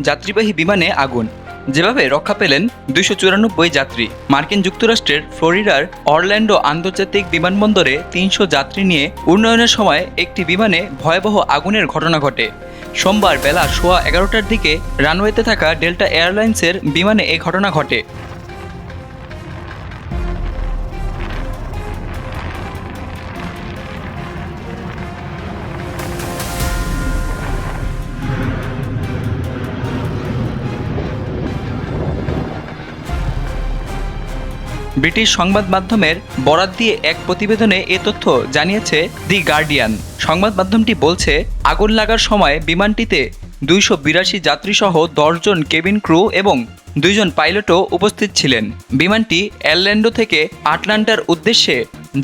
যাত্রীবাহী বিমানে আগুন। যেভাবে রক্ষা পেলেন দুইশো চুরানব্বই যাত্রী, মার্কিন যুক্তরাষ্ট্রের ফ্লোরিডার অরল্যান্ডো আন্তর্জাতিক বিমানবন্দরে তিনশো যাত্রী নিয়ে উন্নয়নের সময় একটি বিমানে ভয়াবহ আগুনের ঘটনা ঘটে। সোমবার বেলা সোয়া এগারোটার দিকে রানওয়েতে থাকা ডেল্টা এয়ারলাইন্সের বিমানে এই ঘটনা ঘটে। ব্রিটিশ সংবাদ মাধ্যমের বরাত দিয়ে এক প্রতিবেদনে এ তথ্য জানিয়েছে দি গার্ডিয়ান। সংবাদ মাধ্যমটি বলছে, আগুন লাগার সময় বিমানটিতে দুইশো বিরাশি যাত্রীসহ দশজন কেবিন ক্রু এবং দুইজন পাইলটও উপস্থিত ছিলেন। বিমানটি অ্যারল্যান্ডো থেকে আটলান্টার উদ্দেশ্যে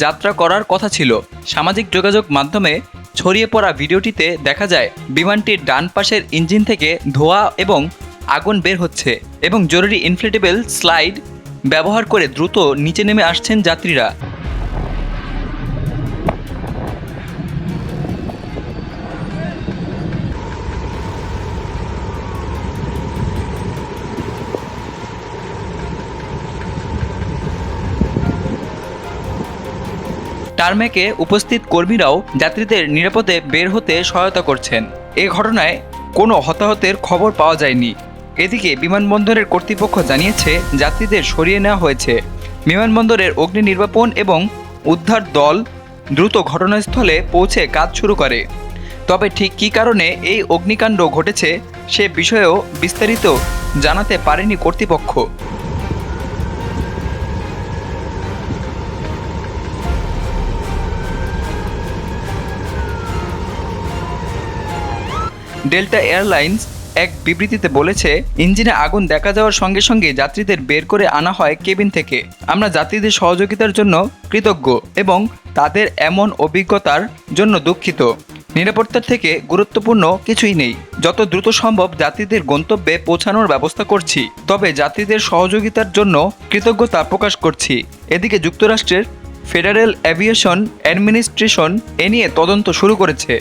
যাত্রা করার কথা ছিল। সামাজিক যোগাযোগ মাধ্যমে ছড়িয়ে পড়া ভিডিওটিতে দেখা যায়, বিমানটির ডান পাশের ইঞ্জিন থেকে ধোয়া এবং আগুন বের হচ্ছে এবং জরুরি ইনফ্লেটেবল স্লাইড ব্যবহার করে দ্রুত নিচে নেমে আসছেন যাত্রীরা। টার্মেকে উপস্থিত কর্মীরাও যাত্রীদের নিরাপদে বের হতে সহায়তা করছেন। এ ঘটনায় কোনো হতাহতের খবর পাওয়া যায়নি। এদিকে বিমানবন্দরের কর্তৃপক্ষ জানিয়েছে, যাত্রীদের সরিয়ে নেওয়া হয়েছে। বিমানবন্দরের অগ্নি নির্বাপন এবং উদ্ধার দল দ্রুত ঘটনাস্থলে পৌঁছে কাজ শুরু করে। তবে ঠিক কী কারণে এই অগ্নিকাণ্ড ঘটেছে, সে বিষয়েও বিস্তারিত জানাতে পারেনি কর্তৃপক্ষ। ডেল্টা এয়ারলাইন্স এক বিবৃতিতে বলেছে, ইঞ্জিনে আগুন দেখা যাওয়ার সঙ্গে সঙ্গে যাত্রীদের বের করে আনা হয় কেবিন থেকে। আমরা যাত্রীদের সহযোগিতার জন্য কৃতজ্ঞ এবং তাদের এমন অভিজ্ঞতার জন্য দুঃখিত। নিরাপত্তার থেকে গুরুত্বপূর্ণ কিছুই নেই। যত দ্রুত সম্ভব যাত্রীদের গন্তব্যে পৌঁছানোর ব্যবস্থা করছি, তবে যাত্রীদের সহযোগিতার জন্য কৃতজ্ঞতা প্রকাশ করছি। এদিকে যুক্তরাষ্ট্রের ফেডারেল অ্যাভিয়েশন অ্যাডমিনিস্ট্রেশন এ নিয়ে তদন্ত শুরু করেছে।